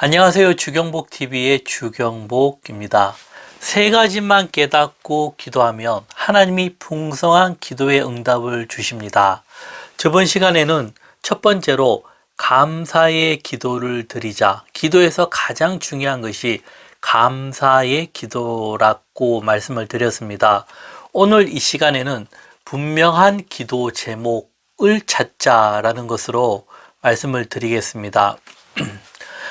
안녕하세요. 주경복 TV의 주경복입니다. 세 가지만 깨닫고 기도하면 하나님이 풍성한 기도의 응답을 주십니다. 저번 시간에는 첫 번째로 감사의 기도를 드리자. 기도에서 가장 중요한 것이 감사의 기도라고 말씀을 드렸습니다. 오늘 이 시간에는 분명한 기도 제목을 찾자라는 것으로 말씀을 드리겠습니다.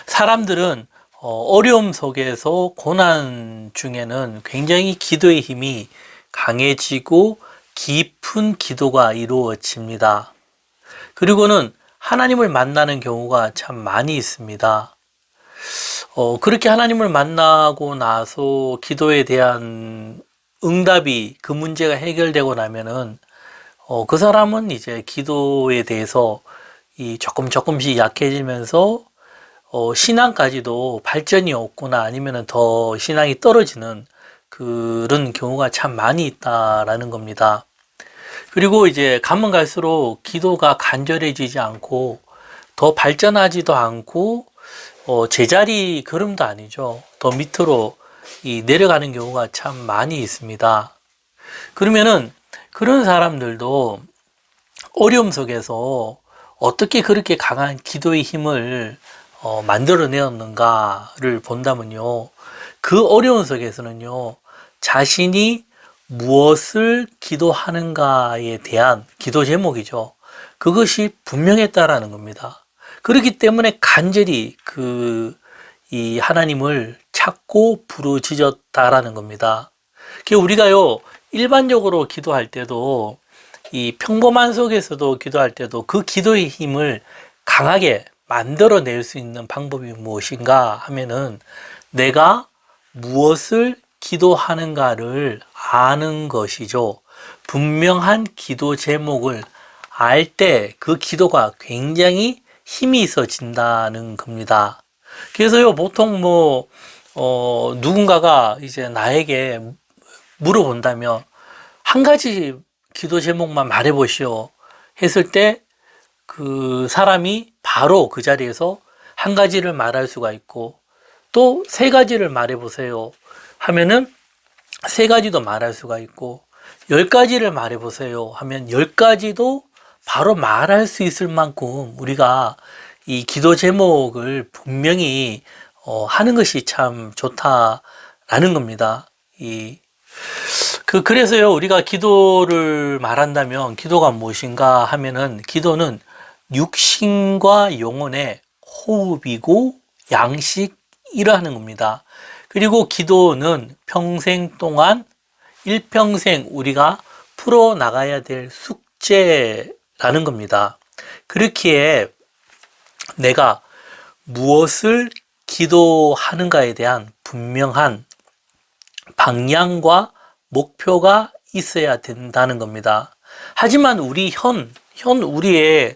사람들은 어, 어려움 속에서 고난 중에는 굉장히 기도의 힘이 강해지고 깊은 기도가 이루어집니다. 그리고는 하나님을 만나는 경우가 참 많이 있습니다. 어, 그렇게 하나님을 만나고 나서 기도에 대한 응답이 그 문제가 해결되고 나면은 어, 그 사람은 이제 기도에 대해서 이 조금 조금씩 약해지면서 어, 신앙까지도 발전이 없구나 아니면은 더 신앙이 떨어지는 그런 경우가 참 많이 있다라는 겁니다. 그리고 이제 가면 갈수록 기도가 간절해지지 않고 더 발전하지도 않고 어, 제자리 걸음도 아니죠. 더 밑으로 이 내려가는 경우가 참 많이 있습니다. 그러면은 그런 사람들도 어려움 속에서 어떻게 그렇게 강한 기도의 힘을 어, 만들어내었는가를 본다면요. 그 어려운 속에서는요, 자신이 무엇을 기도하는가에 대한 기도 제목이죠. 그것이 분명했다라는 겁니다. 그렇기 때문에 간절히 그, 이 하나님을 찾고 부르짖었다라는 겁니다. 그 우리가요, 일반적으로 기도할 때도 이 평범한 속에서도 기도할 때도 그 기도의 힘을 강하게 만들어낼 수 있는 방법이 무엇인가 하면은 내가 무엇을 기도하는가를 아는 것이죠. 분명한 기도 제목을 알 때 그 기도가 굉장히 힘이 있어진다는 겁니다. 그래서요, 보통 뭐, 어, 누군가가 이제 나에게 물어본다면 한 가지 기도 제목만 말해보시오. 했을 때 그 사람이 바로 그 자리에서 한 가지를 말할 수가 있고 또 세 가지를 말해 보세요. 하면은 세 가지도 말할 수가 있고 열 가지를 말해 보세요. 하면 열 가지도 바로 말할 수 있을 만큼 우리가 이 기도 제목을 분명히 어, 하는 것이 참 좋다라는 겁니다. 이, 그, 그래서요, 우리가 기도를 말한다면, 기도가 무엇인가 하면은, 기도는 육신과 영혼의 호흡이고, 양식이라는 겁니다. 그리고 기도는 평생 동안, 일평생 우리가 풀어 나가야 될 숙제라는 겁니다. 그렇기에 내가 무엇을 기도하는가에 대한 분명한 방향과 목표가 있어야 된다는 겁니다. 하지만 우리 현, 현 우리의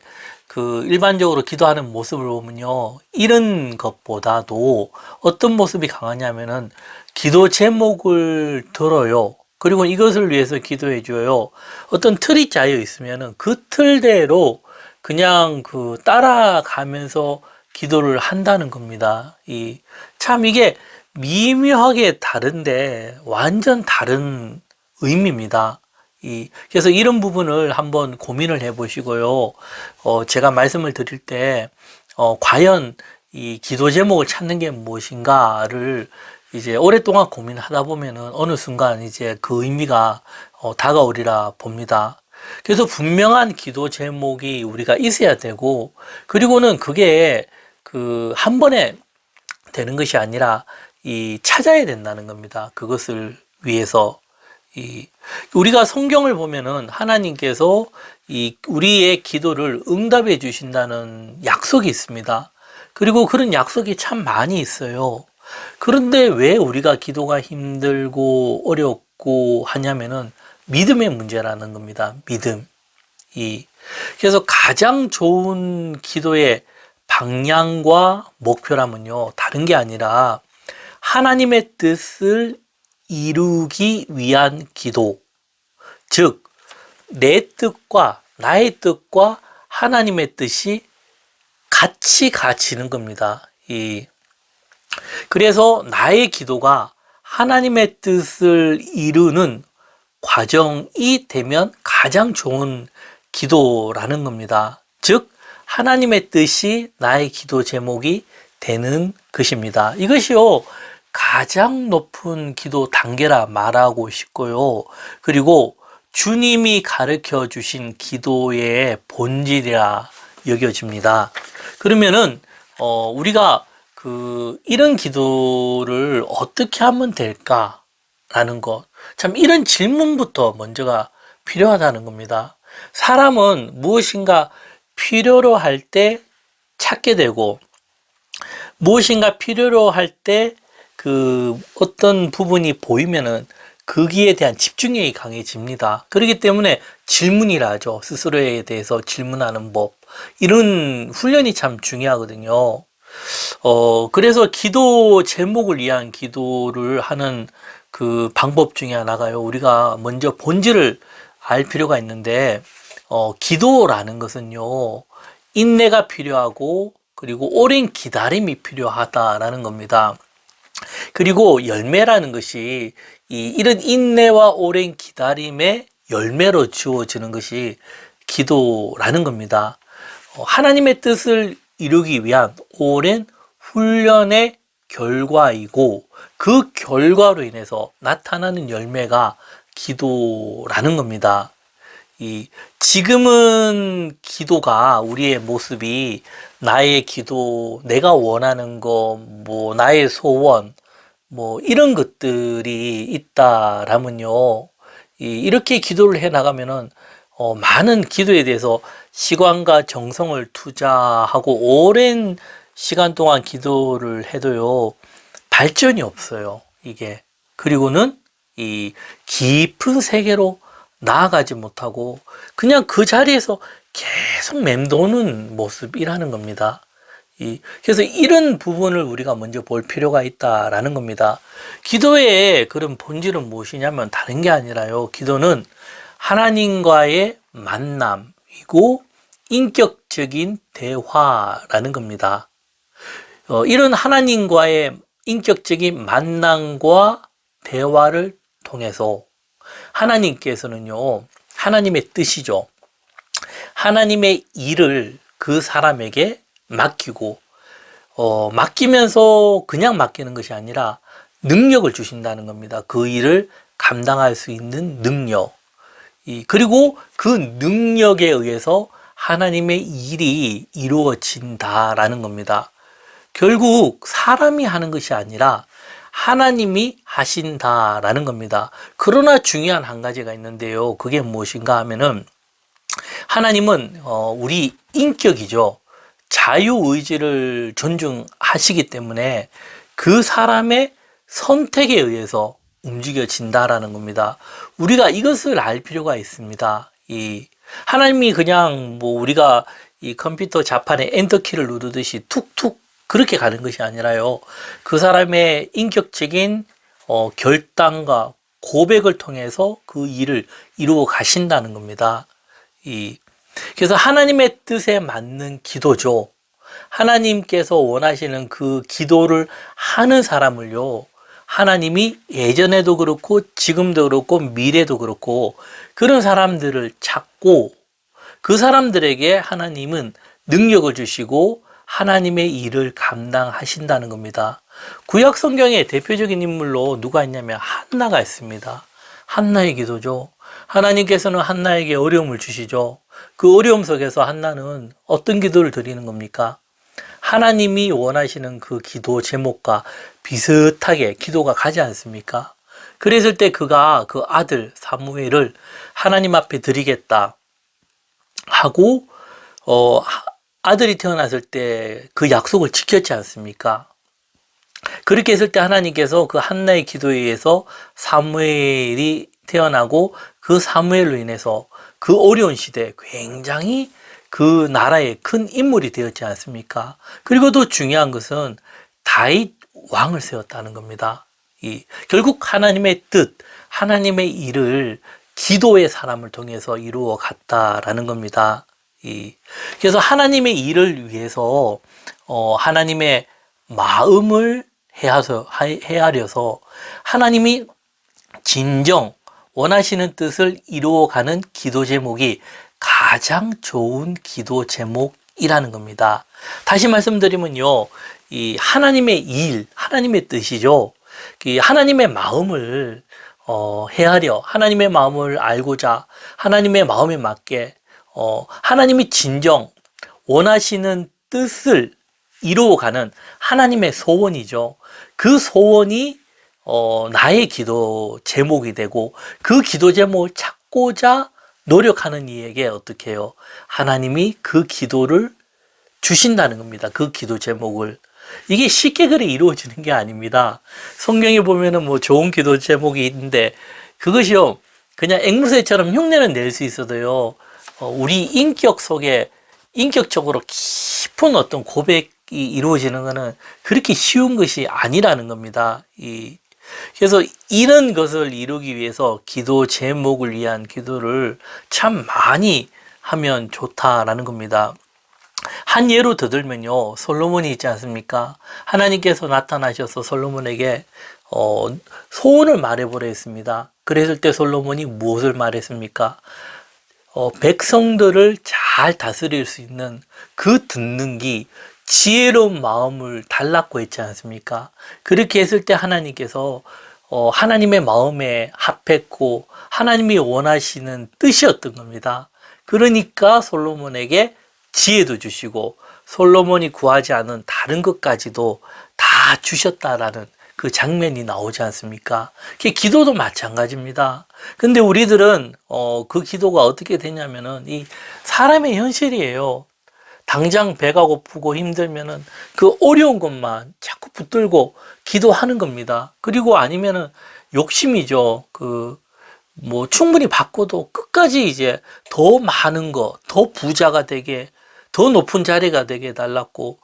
그 일반적으로 기도하는 모습을 보면요. 이런 것보다도 어떤 모습이 강하냐면은 기도 제목을 들어요. 그리고 이것을 위해서 기도해 줘요. 어떤 틀이 짜여 있으면은 그 틀대로 그냥 그 따라가면서 기도를 한다는 겁니다. 이, 참 이게 미묘하게 다른데 완전 다른 의미입니다. 이, 그래서 이런 부분을 한번 고민을 해 보시고요. 어, 제가 말씀을 드릴 때, 어, 과연 이 기도 제목을 찾는 게 무엇인가를 이제 오랫동안 고민하다 보면은 어느 순간 이제 그 의미가 어, 다가오리라 봅니다. 그래서 분명한 기도 제목이 우리가 있어야 되고, 그리고는 그게 그 한 번에 되는 것이 아니라 이 찾아야 된다는 겁니다. 그것을 위해서 이 우리가 성경을 보면은 하나님께서 이 우리의 기도를 응답해 주신다는 약속이 있습니다. 그리고 그런 약속이 참 많이 있어요. 그런데 왜 우리가 기도가 힘들고 어렵고 하냐면은 믿음의 문제라는 겁니다. 믿음. 이 그래서 가장 좋은 기도의 방향과 목표라면요. 다른 게 아니라 하나님의 뜻을 이루기 위한 기도. 즉, 내 뜻과 나의 뜻과 하나님의 뜻이 같이 가지는 겁니다. 이, 그래서 나의 기도가 하나님의 뜻을 이루는 과정이 되면 가장 좋은 기도라는 겁니다. 즉, 하나님의 뜻이 나의 기도 제목이 되는 것입니다. 이것이요, 가장 높은 기도 단계라 말하고 싶고요. 그리고 주님이 가르쳐 주신 기도의 본질이라 여겨집니다. 그러면은, 어, 우리가 그, 이런 기도를 어떻게 하면 될까라는 것. 참, 이런 질문부터 먼저가 필요하다는 겁니다. 사람은 무엇인가 필요로 할 때 찾게 되고, 무엇인가 필요로 할 때 그 어떤 부분이 보이면은 거기에 대한 집중력이 강해집니다. 그렇기 때문에 질문이라 하죠. 스스로에 대해서 질문하는 법. 이런 훈련이 참 중요하거든요. 어, 그래서 기도 제목을 위한 기도를 하는 그 방법 중에 하나가요. 우리가 먼저 본질을 알 필요가 있는데, 어, 기도라는 것은요, 인내가 필요하고, 그리고 오랜 기다림이 필요하다라는 겁니다. 그리고 열매라는 것이 이 이런 인내와 오랜 기다림의 열매로 주어지는 것이 기도라는 겁니다. 어, 하나님의 뜻을 이루기 위한 오랜 훈련의 결과이고 그 결과로 인해서 나타나는 열매가 기도라는 겁니다. 이 지금은 기도가 우리의 모습이 나의 기도, 내가 원하는 거, 뭐 나의 소원, 뭐 이런 것들이 있다라면요. 이 이렇게 기도를 해 나가면은 어, 많은 기도에 대해서 시간과 정성을 투자하고 오랜 시간 동안 기도를 해도요 발전이 없어요. 이게 그리고는 이 깊은 세계로 나아가지 못하고 그냥 그 자리에서 계속 맴도는 모습이라는 겁니다. 이, 그래서 이런 부분을 우리가 먼저 볼 필요가 있다라는 겁니다. 기도의 그런 본질은 무엇이냐면 다른 게 아니라요. 기도는 하나님과의 만남이고 인격적인 대화라는 겁니다. 어, 이런 하나님과의 인격적인 만남과 대화를 통해서 하나님께서는요, 하나님의 뜻이죠. 하나님의 일을 그 사람에게 맡기고, 어, 맡기면서 그냥 맡기는 것이 아니라 능력을 주신다는 겁니다. 그 일을 감당할 수 있는 능력. 이, 그리고 그 능력에 의해서 하나님의 일이 이루어진다라는 겁니다. 결국 사람이 하는 것이 아니라 하나님이 하신다라는 겁니다. 그러나 중요한 한 가지가 있는데요. 그게 무엇인가 하면은 하나님은 어, 우리 인격이죠. 자유의지를 존중하시기 때문에 그 사람의 선택에 의해서 움직여진다라는 겁니다. 우리가 이것을 알 필요가 있습니다. 이 하나님이 그냥 뭐 우리가 이 컴퓨터 자판에 엔터키를 누르듯이 툭툭 그렇게 가는 것이 아니라요. 그 사람의 인격적인 어, 결단과 고백을 통해서 그 일을 이루어 가신다는 겁니다. 이 그래서 하나님의 뜻에 맞는 기도죠. 하나님께서 원하시는 그 기도를 하는 사람을요. 하나님이 예전에도 그렇고 지금도 그렇고 미래도 그렇고 그런 사람들을 찾고 그 사람들에게 하나님은 능력을 주시고 하나님의 일을 감당하신다는 겁니다. 구약 성경의 대표적인 인물로 누가 있냐면 한나가 있습니다. 한나의 기도죠. 하나님께서는 한나에게 어려움을 주시죠. 그 어려움 속에서 한나는 어떤 기도를 드리는 겁니까? 하나님이 원하시는 그 기도 제목과 비슷하게 기도가 가지 않습니까? 그랬을 때 그가 그 아들 사무엘을 하나님 앞에 드리겠다 하고 어 아들이 태어났을 때 그 약속을 지켰지 않습니까? 그렇게 했을 때 하나님께서 그 한나의 기도에 의해서 사무엘이 태어나고 그 사무엘로 인해서 그 어려운 시대에 굉장히 그 나라의 큰 인물이 되었지 않습니까? 그리고 또 중요한 것은 다윗 왕을 세웠다는 겁니다. 이 결국 하나님의 뜻, 하나님의 일을 기도의 사람을 통해서 이루어 갔다라는 겁니다. 이 그래서 하나님의 일을 위해서 어 하나님의 마음을 헤아서, 헤아려서 하나님이 진정 원하시는 뜻을 이루어가는 기도 제목이 가장 좋은 기도 제목이라는 겁니다. 다시 말씀드리면요, 이 하나님의 일, 하나님의 뜻이죠. 이 하나님의 마음을 어, 헤아려 하나님의 마음을 알고자 하나님의 마음에 맞게 어, 하나님이 진정 원하시는 뜻을 이루어가는 하나님의 소원이죠. 그 소원이 어, 나의 기도 제목이 되고 그 기도 제목을 찾고자 노력하는 이에게 어떻게 해요? 하나님이 그 기도를 주신다는 겁니다. 그 기도 제목을. 이게 쉽게 그래 이루어지는 게 아닙니다. 성경에 보면은 뭐 좋은 기도 제목이 있는데 그것이요. 그냥 앵무새처럼 흉내는 낼 수 있어도요. 어, 우리 인격 속에 인격적으로 깊은 어떤 고백 이 이루어지는 것은 그렇게 쉬운 것이 아니라는 겁니다. 이 그래서 이런 것을 이루기 위해서 기도 제목을 위한 기도를 참 많이 하면 좋다라는 겁니다. 한 예로 더 들면요. 솔로몬이 있지 않습니까? 하나님께서 나타나셔서 솔로몬에게 어, 소원을 말해보라 했습니다. 그랬을 때 솔로몬이 무엇을 말했습니까? 어, 백성들을 잘 다스릴 수 있는 그 듣는 기, 지혜로운 마음을 달라고 했지 않습니까? 그렇게 했을 때 하나님께서 어, 하나님의 마음에 합했고 하나님이 원하시는 뜻이었던 겁니다. 그러니까 솔로몬에게 지혜도 주시고 솔로몬이 구하지 않은 다른 것까지도 다 주셨다라는 그 장면이 나오지 않습니까? 그 기도도 마찬가지입니다. 근데 우리들은 어, 그 기도가 어떻게 되냐면은 이 사람의 현실이에요. 당장 배가 고프고 힘들면은 그 어려운 것만 자꾸 붙들고 기도하는 겁니다. 그리고 아니면은 욕심이죠. 그 뭐 충분히 받고도 끝까지 이제 더 많은 거, 더 부자가 되게, 더 높은 자리가 되게 달랐고,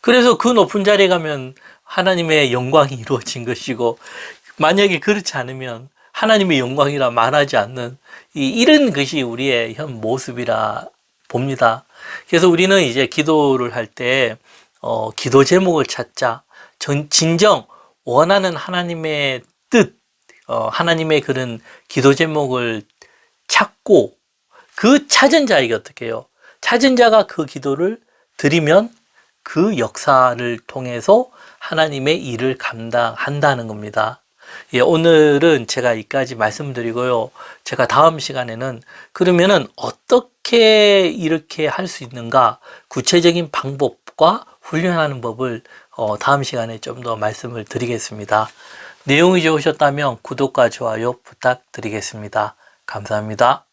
그래서 그 높은 자리에 가면 하나님의 영광이 이루어진 것이고, 만약에 그렇지 않으면 하나님의 영광이라 말하지 않는 이, 이런 것이 우리의 현 모습이라 봅니다. 그래서 우리는 이제 기도를 할 때, 어, 기도 제목을 찾자. 전, 진정 원하는 하나님의 뜻, 어, 하나님의 그런 기도 제목을 찾고 그 찾은 자에게 어떻게 해요? 찾은 자가 그 기도를 드리면 그 역사를 통해서 하나님의 일을 감당한다는 겁니다. 예, 오늘은 제가 이까지 말씀드리고요. 제가 다음 시간에는 그러면은 어떻게 이렇게 할 수 있는가 구체적인 방법과 훈련하는 법을 어, 다음 시간에 좀 더 말씀을 드리겠습니다. 내용이 좋으셨다면 구독과 좋아요 부탁드리겠습니다. 감사합니다.